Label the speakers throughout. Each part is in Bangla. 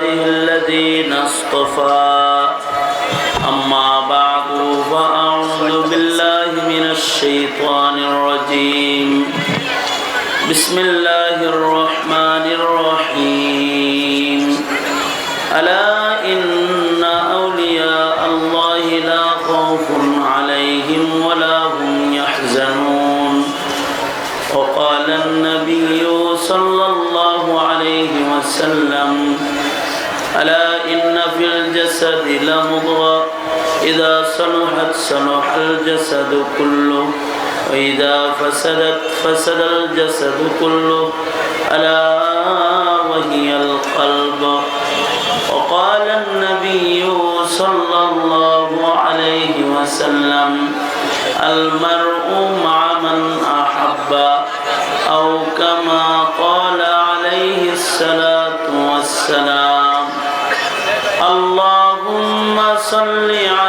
Speaker 1: عباده الذين اصطفى. أما بعد فأعوذ بالله من الشيطان الرجيم. بسم الله الرحمن الرحيم. ألا إن أولياء الله لا خوف عليهم ولا هم يحزنون. وقال النبي صلى الله عليه وسلم ألا إن في الجسد لمضغة. إذا صلحت صلح الجسد كله. وإذا فسدت فسد الجسد كله. ألا وهي القلب. وقال النبي صلى الله عليه وسلم المرء مع من أحب. أو كما قال عليه الصلاة صل على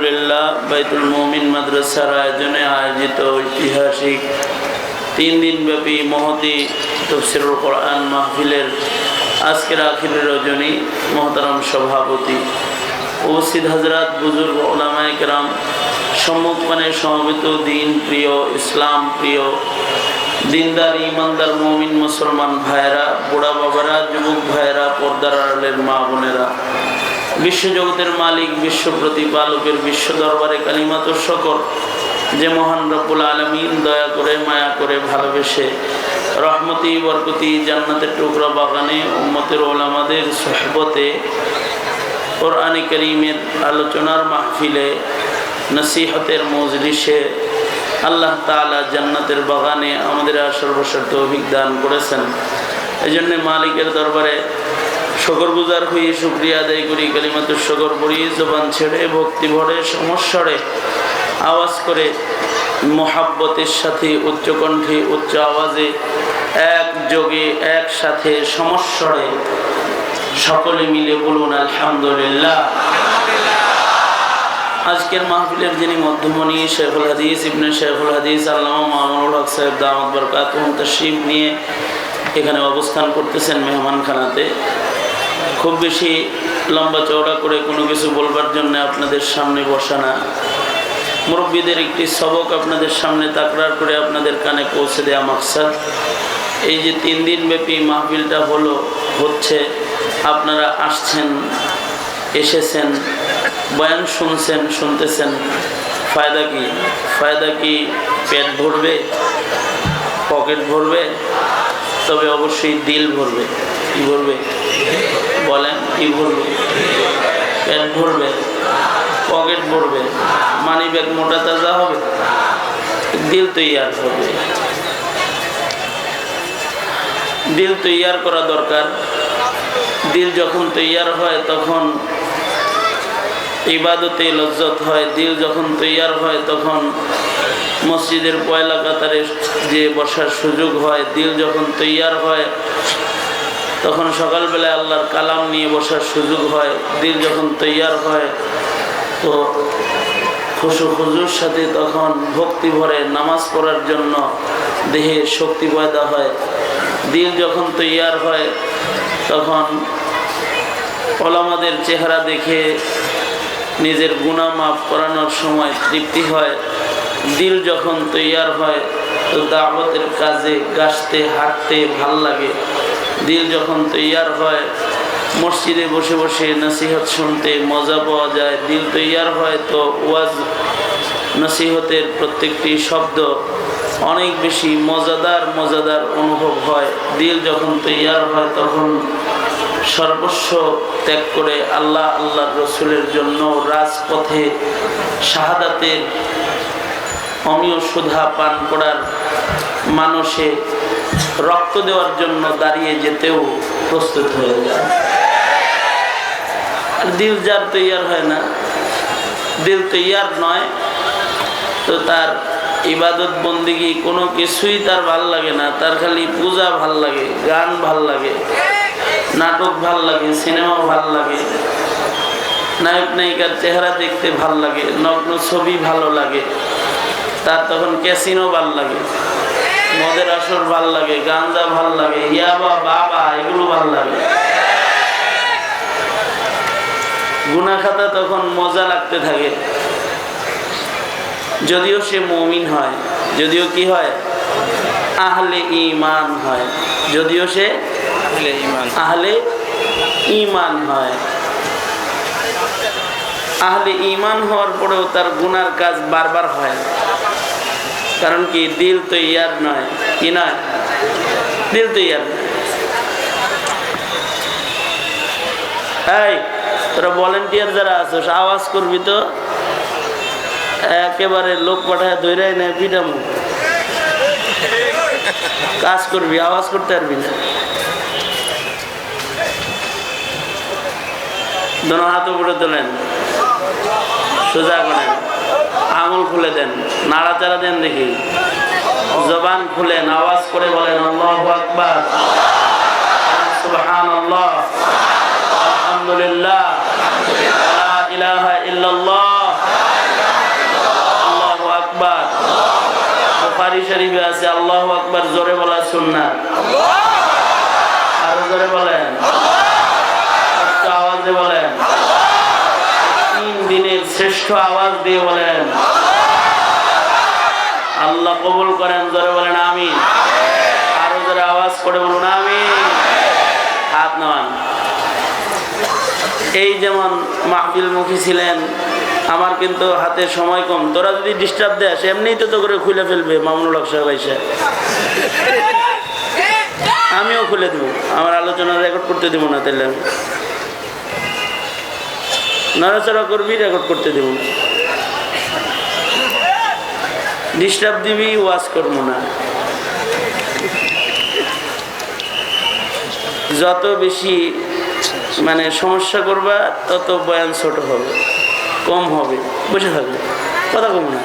Speaker 1: আলহামদুলিল্লাহ, বাইতুল মুমিন মাদ্রাসার আয়োজনে আয়োজিত ঐতিহাসিক তিন দিনব্যাপী মহতি তফসিরুল কোরআন মাহফিলের আজকের আখিরের রজনী মহতারাম সভাপতি উপস্থিত হাজরাত বুজুর্গ ওলামায় কেরাম, সম্মুখপানে সমবেত দিন প্রিয় ইসলাম প্রিয় দিনদার ইমানদার মমিন মুসলমান ভাইয়েরা, বুড়া বাবারা, যুবক ভাইয়েরা, পর্দার আড়ালের মা বোনেরা বিশ্বজগতের মালিক, বিশ্ব প্রতিপালকের, বিশ্ব দরবারে কালিমাত শকর। যে মহান রব্বুল আলমিন দয়া করে, মায়া করে ভালোবেসে রহমতি, বরকতি, জান্নাতের টুকরা বাগানে, উম্মতের ওলামাদের সহবতে কোরআনে করিমের আলোচনার মাহফিলে নসিহতের মজলিসে আল্লাহ তালা জান্নাতের বাগানে আমাদের আসর বসর তৌফিক দান করেছেন। এই জন্যে মালিকের দরবারে শকর গুজার হয়ে শুক্রিয়া আদায় করি, কালিমাতুর শকর পড়ি, জবান ছেড়ে, ভক্তি ভরে, সমস্বরে আওয়াজ করে মোহাব্বতের সাথে, উচ্চকণ্ঠে, উচ্চ আওয়াজে এক যোগে একসাথে, সমস্বরে সকলে মিলে বলুন, আলহামদুলিল্লাহ। আজকের মাহফিলের যিনি মধ্যমণি, শেখুল হাদিস, ইবনে শেখুল হাদিস, আল্লামা মামুনুল হক সাহেব দামদ বরকাত নিয়ে এখানে অবস্থান করতেছেন মেহমানখানাতে। খুব বেশি লম্বা চওড়া করে কোনো কিছু বলবার জন্য আপনাদের সামনে বসা না। মুরব্বীদের একটি সবক আপনাদের সামনে তাকরার করে আপনাদের কানে পৌঁছে দেওয়া মাকসাদ। এই যে তিন দিন ব্যাপী মাহফিলটা হলো, হচ্ছে, আপনারা আসছেন, এসেছেন, বয়ান শুনছেন, শুনতেছেন, ফায়দা কি? ফায়দা কি পেট ভরবে? পকেট ভরবে? তবে অবশ্যই দিল ভরবে। কি ভরবে? বলেন, কি ভরবে? পেট ভরবে পকেট ভরবে মানি ব্যাগ মোটা তাজা হবে? দিল তৈয়ার হবে দিল তৈয়ার করা দরকার। দিল যখন তৈয়ার হয়, তখন ইবাদতে লজ্জত হয়। দিল যখন তৈয়ার হয়, তখন মসজিদের পয়লা কাতারে যে বসার সুযোগ হয়, দিল যখন তৈয়ার হয় তখন সকালবেলায় আল্লাহর কালাম নিয়ে বসার সুযোগ হয়, দিল যখন তৈয়ার হয়, তো খুশু খুজুর সাথে তখন ভক্তি ভরে নামাজ পড়ার জন্য দেহে শক্তি পয়দা হয়। দিল যখন তৈয়ার হয়, তখন ওলামাদের চেহারা দেখে নিজের গুণা মাফ করানোর সময় তৃপ্তি হয়। দিল যখন তৈয়ার হয়, তো দাওয়াতের কাজে গাছতে, হাঁটতে ভালো লাগে। দিল যখন তৈয়ার হয়, মসজিদে বসে বসে নসিহত শুনতে মজা পাওয়া যায়। দিল তৈয়ার হয় তো ওয়াজ, নসিহতের প্রত্যেকটি শব্দ অনেক বেশি মজাদার মজাদার অনুভব হয়। দিল যখন তৈয়ার হয় তখন সর্বস্ব ত্যাগ করে আল্লাহ আল্লাহ রসুলের জন্য রাজপথে শাহাদাতের অমীয় সুধা পান করার মানুষে রক্ত দেওয়ার জন্য দাঁড়িয়ে যেতেও প্রস্তুত হয়ে যায়। আর দিল যার তৈয়ার হয় না। দিল তৈয়ার নয়, তো তার ইবাদত বন্দিগি কোনো কিছুই তার ভালো লাগে না। তার খালি পূজা ভালো লাগে, গান ভালো লাগে, নাটক ভালো লাগে, সিনেমা ভালো লাগে, নায়ক নায়িকার চেহারা দেখতে ভালো লাগে, নগ্ন ছবি ভালো লাগে, তার তখন ক্যাসিনো ভালো লাগে। মদের আসর ভালো লাগে গাঞ্জা ভালো লাগে ইয়াবা বাবা এগুলো ভালো লাগে। গুনা খাতা তখন মজা লাগতে থাকে। যদিও সে মমিন হয় যদিও কি হয়? আহলে ইমান হয়। যদিও সে আহলে ইমান হয়। আহলে ইমান হওয়ার পরেও তার গুনার কাজ বারবার হয়। কারণ কি? দিল তো ইয়ার নয়। কি নয়? দিল তো ইয়ার এই, তোরা ভলেন্টিয়ার যারা আছো আওয়াজ করবি তো? একেবারে লোক পাঠায় ধৈরাই নেয় পিটামু কাজ করবি, আওয়াজ করতে পারবি না। দোনো হাত উপরে তোলেন। সোজা করেন আঙুল খুলে দেন, নাড়াচাড়া দেন দেখি। জবান খুলেন আওয়াজ করে বলেন, আল্লাহ আকবার। সুবহান আল্লাহ আলহামদুলিল্লাহ আল্লাহু আল্লাহু জোরে বলা সুন্নাত আরও জোরে বলেন। আওয়াজে বলেন। শ্রেষ্ঠ আওয়াজ দিয়ে বলেন। আল্লাহ কবুল করেন, জোরে বলেন আমি আরও জোরে আওয়াজ করে বলুন আমি হাত নামান। এই যেমন মাহফিল মুখী ছিলেন, আমার কিন্তু হাতে সময় কম। তোরা যদি ডিস্টার্ব দেস, এমনিই তো তো করে খুলে ফেলবে, মামুনুল হক আমিও খুলে দেবো, আমার আলোচনা রেকর্ড করতে দেবো না তাহলে আমি। নড়াচড়া করবি রেকর্ড করতে দেবো না। ডিস্টার্ব দিবি ওয়াশ করব না। যত বেশি মানে সমস্যা করবা, তত বয়ান ছোট হবে, কম হবে বুঝে থাকবে, কথা কম না।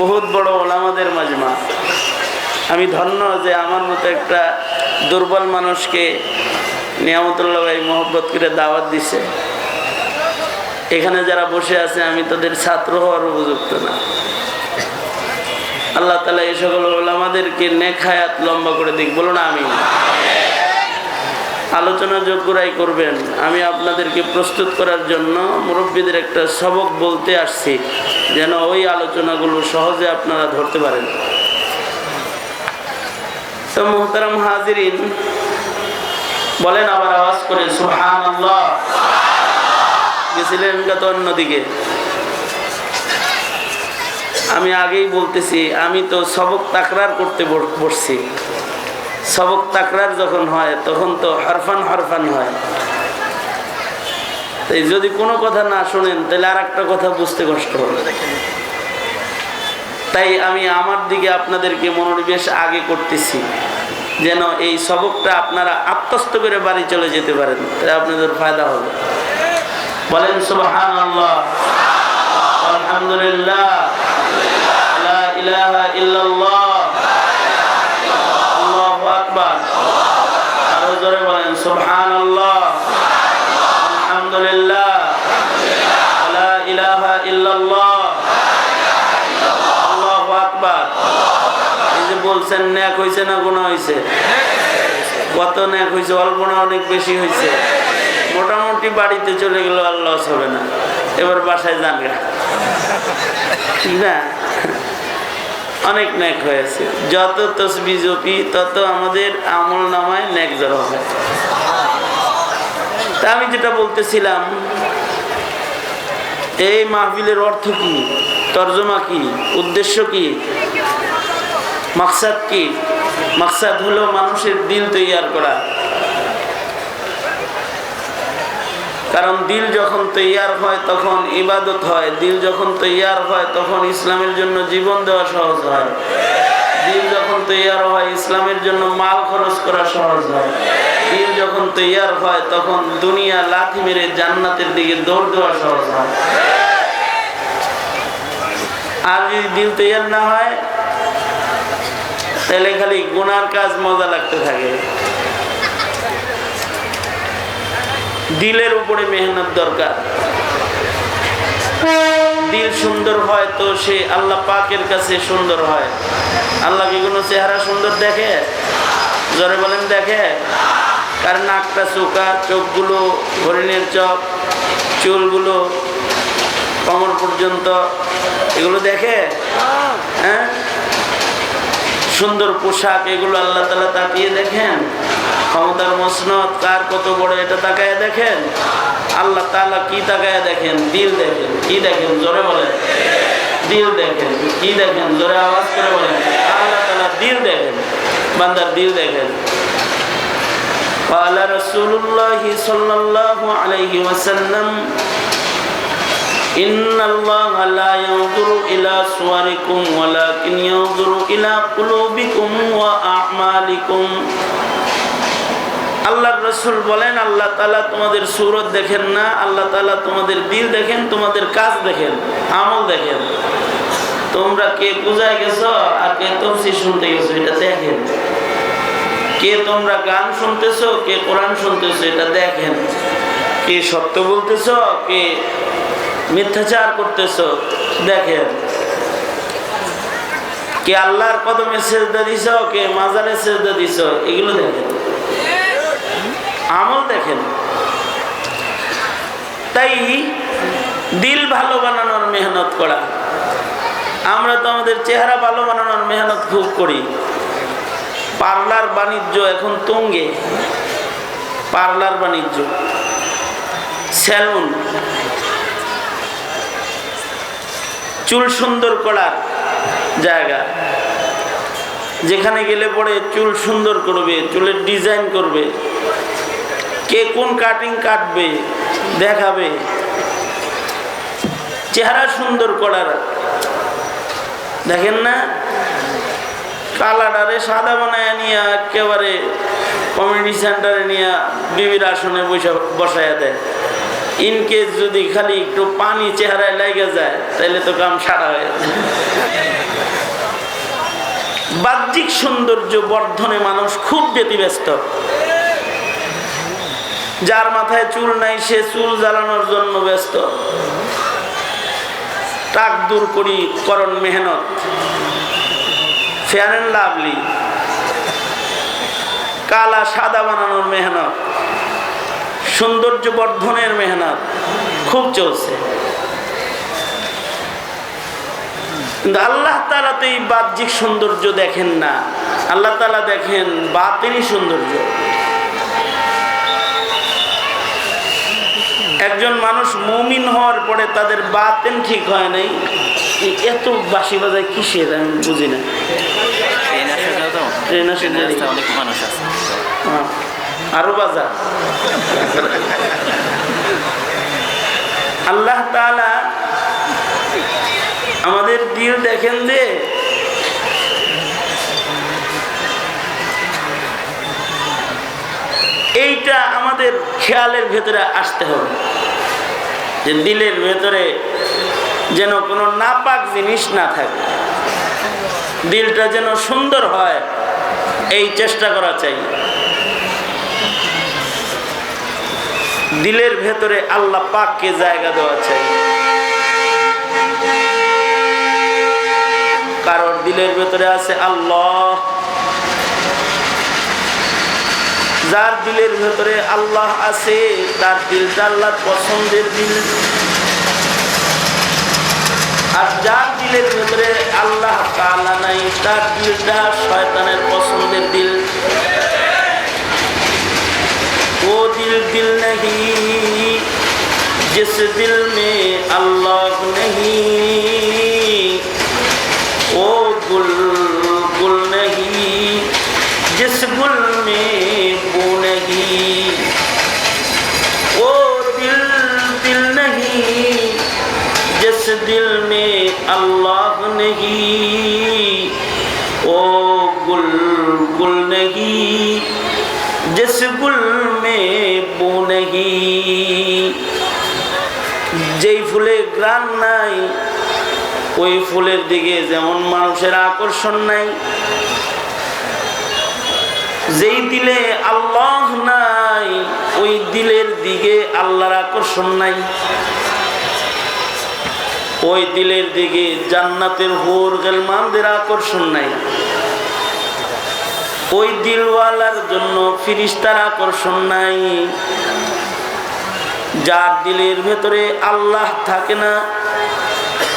Speaker 1: বহুত বড় ওলামাদের মাজমা আমি ধন্য যে আমার মতো একটা দুর্বল মানুষকে নিয়ামতুল্লাহ মোহব্বত করে দাওয়াত দিছে। এখানে যারা বসে আছে, আমি তাদের ছাত্র হওয়ার উপযুক্ত না। আল্লাহ তালা এই সকল ওলামাদেরকে নেখায়াত লম্বা করে দিক। বলুন আমি আলোচনা যোগ্যরাই করবেন। আমি আপনাদেরকে প্রস্তুত করার জন্য মুরব্বীদের একটা সবক বলতে আসছি, যেন ওই আলোচনাগুলো সহজে আপনারা ধরতে পারেন। তো মোহতারাম হাজিরিন বলেন আবার আওয়াজ করে সুহান আল্লাহ গেছিলেন তো অন্যদিকে। আমি আগেই বলতেছি, আমি তো সবক তাকরার করতে বস- বসছি। সবক তাকরার যখন হয়, তখন তো হরফান হরফান হয়। তাই যদি কোনো কথা না শোনেন, তাহলে আর একটা কথা বুঝতে কষ্ট হবে। তাই আমি আমার দিকে আপনাদেরকে মনোনিবেশ আগে করতেছি। যেন এই সবকটা আপনারা আত্মস্থ করে বাড়ি চলে যেতে পারেন, তাহলে আপনাদের ফায়দা হবে। বলেন সুবহান আল্লাহ আলহামদুলিল্লাহ। লা ইলাহা ইল্লাল্লাহ। আল্লাহু আকবার। আরও জোরে বলেন সুবহান আল্লাহ আলহামদুলিল্লাহ ইল্লাল্লাহ। আকবার। এই যে বলছেন ন্যাক হয়েছে না গুণা হয়েছে কত ন্যাক হয়েছে অল্প না অনেক বেশি হয়েছে মোটামুটি বাড়িতে চলে গেল আর লস হবে না। এবার বাসায় যান। না, অনেক ন্যাক হয়েছে। যত তসবি জপি, তত আমাদের আমল নামায় ন্যাক জড়ো হয়। তা আমি যেটা বলতেছিলাম, এই মাহফিলের অর্থ কি? তর্জমা কি? উদ্দেশ্য কি? মাকসাদ কি? মাকসাদ হলো মানুষের দিল তৈয়ার করা। কারণ দিল যখন তৈয়ার হয়, তখন ইবাদত হয়। দিল যখন তৈয়ার হয়, তখন ইসলামের জন্য জীবন দেওয়া সহজ হয়। দিল যখন তৈয়ার হয়, ইসলামের জন্য মাল খরচ করা সহজ হয়। দিল যখন তৈয়ার হয়, তখন দুনিয়া লাথি মেরে জান্নাতের দিকে দৌড় দেওয়া সহজ হয়। আর যদি দিল তৈয়ার না হয় তাহলে খালি গুনার কাজ মজা লাগতে থাকে। দিলের উপরে মেহনত দরকার। দিল সুন্দর হয় তো সে আল্লাহ পাকের কাছে সুন্দর হয়। আল্লাহ কি চেহারা সুন্দর দেখে? জরে বলেন দেখে। কার নাকটা চোকা চোখগুলো হরিণের চোখ চুলগুলো কমর পর্যন্ত, এগুলো দেখে? হ্যাঁ? সুন্দর পোশাক এগুলো আল্লাহ তালা তাকিয়ে দেখেন ক্ষমতার মসনত কার কত বড় এটা তাকায় দেখেন আল্লাহ তালা কি তাকায় দেখেন দিল দেখেন কি দেখেন জোরে বলেন দিল দেখেন কি দেখেন জোরে আওয়াজ করে বলেন আল্লাহ তালা দিল দেখেন বান্দার দিল দেখেন قال رسول الله صلى الله عليه وسلم إن الله لا ينظر إلى صوركم ولكن ينظر إلى قلوبكم وأعمالكم আল্লাহ রসুল বলেন আল্লাহ তালা তোমাদের সুরত দেখেন না আল্লাহ তালা তোমাদের দিল দেখেন তোমাদের কাজ দেখেন আমল দেখেন তোমরা কে পূজায় গেছো আর কে তফসি শুনতে গেছো এটা দেখেন কে তোমরা গান শুনতেছো কে কোরআন শুনতেছো এটা দেখেন কে সত্য বলতেছো কে মিথ্যাচার করতেছো, দেখেন। কে আল্লাহর কদমে সেজদা দিছ, কে মাজারে সেজদা দিছ, এগুলো দেখেন। আমল দেখেন। তাই দিল ভালো বানানোর মেহনত করা। আমরা তো আমাদের চেহারা ভালো বানানোর মেহনত খুব করি। পার্লার বাণিজ্য এখন তুঙ্গে। পার্লার বাণিজ্য। সেলুন। চুল সুন্দর করার জায়গা। যেখানে গেলে পরে চুল সুন্দর করবে, চুলের ডিজাইন করবে, কে কোন কাটিং কাটবে, দেখাবে। চেহারা সুন্দর করার। দেখেন না? কালাডারে সাদা বানায় নিয়ে একেবারে কমিউনিটি সেন্টারে নিয়ে বিবির আসনে বসে বসায় দেয়। ইনকেস যদি খালি একটু পানি চেহারায় লেগে যায় তাহলে তো কাম সারা হয়ে বাহ্যিক সৌন্দর্য বর্ধনে মানুষ খুব ব্যতিব্যস্ত। যার মাথায় চুল নাই, সে চুল জ্বালানোর জন্য ব্যস্ত। টাক দূর করি করণ মেহনত। ফেয়ার লাভলি কালা সাদা বানানোর মেহনত। সৌন্দর্য বর্ধনের মেহনত খুব চলছে। কিন্তু আল্লাহ তালা তো এই বাহ্যিক সৌন্দর্য দেখেন না। আল্লাহ তালা দেখেন বাতিনি সৌন্দর্য। একজন মানুষ মুমিন হওয়ার পরে তাদের বাতেন ঠিক হয় নাই। এত বাসি বাজায় কিসের আমি বুঝি না।
Speaker 2: ট্রেন আসে অনেক মানুষ আছে।
Speaker 1: হ্যাঁ, আরও বাজা। আল্লাহ আমাদের দিল দেখেন যে, এইটা আমাদের খেয়ালের ভেতরে আসতে হবে। যে দিলের ভেতরে যেন কোনো নাপাক জিনিস না থাকে। দিলটা যেন সুন্দর হয়, এই চেষ্টা করা চাই। দিলের ভেতরে আল্লাহ পাককে জায়গা দেওয়া চাই। কারোর দিলের ভেতরে আছে আল্লাহ। যার দিলের ভেতরে আল্লাহ আছে, তার দিলটা আল্লাহর পছন্দের দিল। আর যার দিলের ভেতরে আল্লাহ তাআলা নাই, তার দিলটা শয়তানের পছন্দের দিল। दिल नहीं, जिस दिल में अल्लाह नहीं, वो गुल गुल नहीं, जिस गुल में वो नहीं, वो दिल दिल नहीं, जिस दिल में अल्लाह नहीं, वो गुल गुल नहीं, जिस गुल में যেই ফুলের গ্রান নাই, ওই ফুলের দিকে যেমন মানুষের আকর্ষণ নাই। যেই দিলে আল্লাহ নাই, ওই দিলের দিকে আল্লাহর আকর্ষণ নাই। ওই দিলের দিকে জান্নাতের হোর গেলমানদের আকর্ষণ নাই। ওই দিলওয়ালার জন্য ফিরিস্তার আকর্ষণ নাই। যার দিলের ভেতরে আল্লাহ থাকে না,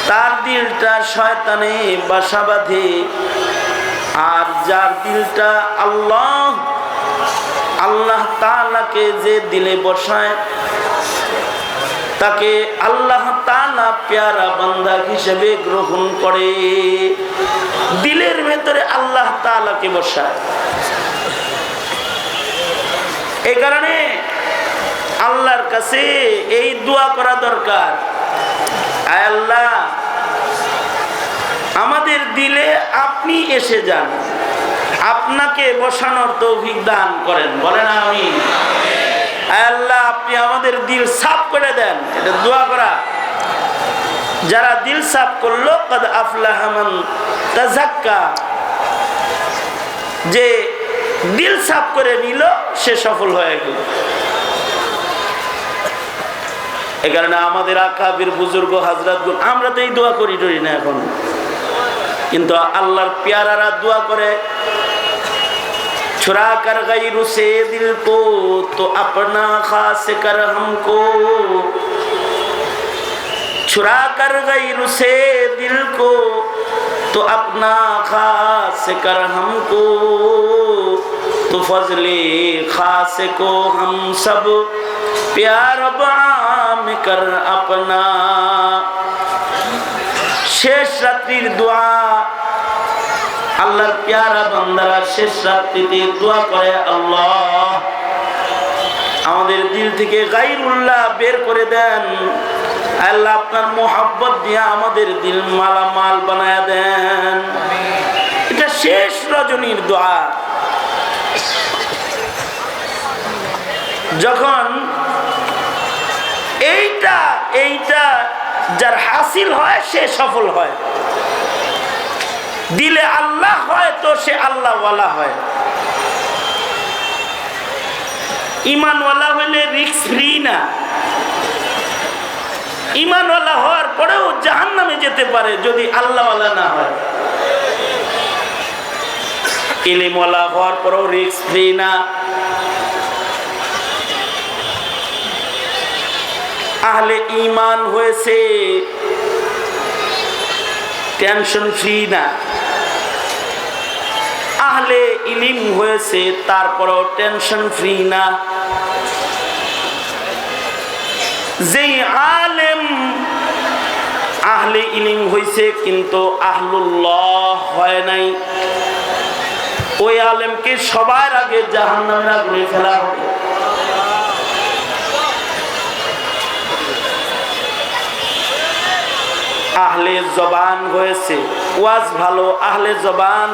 Speaker 1: তার দিলটা শয়তানে বাসা বাঁধে। আর যার দিলটা আল্লাহ আল্লাহ তালাকে যে দিলে বসায় তাকে আল্লাহ তালা পেয়ারা বান্দা হিসেবে গ্রহণ করে। দিলের ভেতরে আল্লাহ তালাকে বসায়। এই কারণে আল্লাহর কাছে এই দোয়া করা দরকার। আল্লাহ, আমাদের দিলে আপনি এসে যান। আপনাকে বসানোর তৌফিক দান করেন। বলেন আমি আল্লাহ, আপনি আমাদের দিল সাফ করে দেন। এটা দোয়া করা। যারা দিল সাফ করল, কদ আফলাহমান তাজাক্কা যে দিল সাফ করে নিল, সে সফল হয়ে গেল। এ কারণে আমাদের আকাবির বুজুর্গ হাজরাত আমরা তো এই দোয়া করি টরি না এখন। কিন্তু আল্লাহর পেয়ারারা দোয়া করে। छुरा कर गैर से दिल को तो अपना खास कर हमको। छुरा कर गैर से दिल को तो अपना खास कर हमको। तो फजले खास को हम सब प्यार बाम कर अपना। शेष रात्रि दुआ আল্লাহর পেয়ারা বান্দারা শেষ রাত্রিতে দোয়া করে, আল্লাহ, আমাদের দিল থেকে গাইরুল্লাহ বের করে দেন। আল্লাহ, আপনার মোহাব্বত দিয়ে আমাদের দিল মালামাল বানায় দেন। এটা শেষ রজনীর দোয়া। যখন এইটা এইটা যার হাসিল হয়, সে সফল হয়। দিলে আল্লাহ হয় তো সে আল্লাহওয়ালা হয়। ইমানওয়ালা হলে রিক্স ফ্রি না। ইমানওয়ালা হওয়ার পরেও জাহান নামে যেতে পারে যদি আল্লাহওয়ালা না হয়। ইলিমওয়ালা হওয়ার পরেও রিক্স ফ্রি না। আহলে ইমান হয়েছে। টেনশন ফ্রি না। আহলে ইলিম হয়েছে, তারপরও টেনশন ফ্রি না। যেই আলেম আহলে ইলিম হয়েছে কিন্তু আহলুল্লাহ হয় নাই। ওই আলেমকে সবার আগে জাহান্নামের আগুনে ফেলা হবে। আহলে জবান হয়েছে, ওয়াজ ভালো, আহলে জবান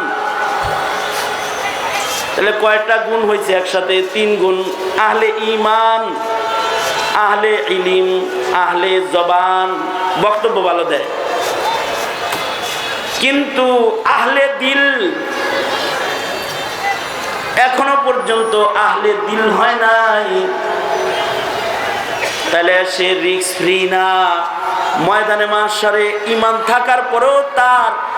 Speaker 1: তাহলে কয়টা গুণ হয়েছে একসাথে? তিন গুণ। আহলে ইমান আহলে ইলিম, আহলে জবান। বক্তব্য ভালো দেয়। কিন্তু আহলে দিল এখনও পর্যন্ত আহলে দিল হয় নাই। তাহলে সে রিক্স ফ্রি না। ময়দানে মাসারে ইমান থাকার পরেও তার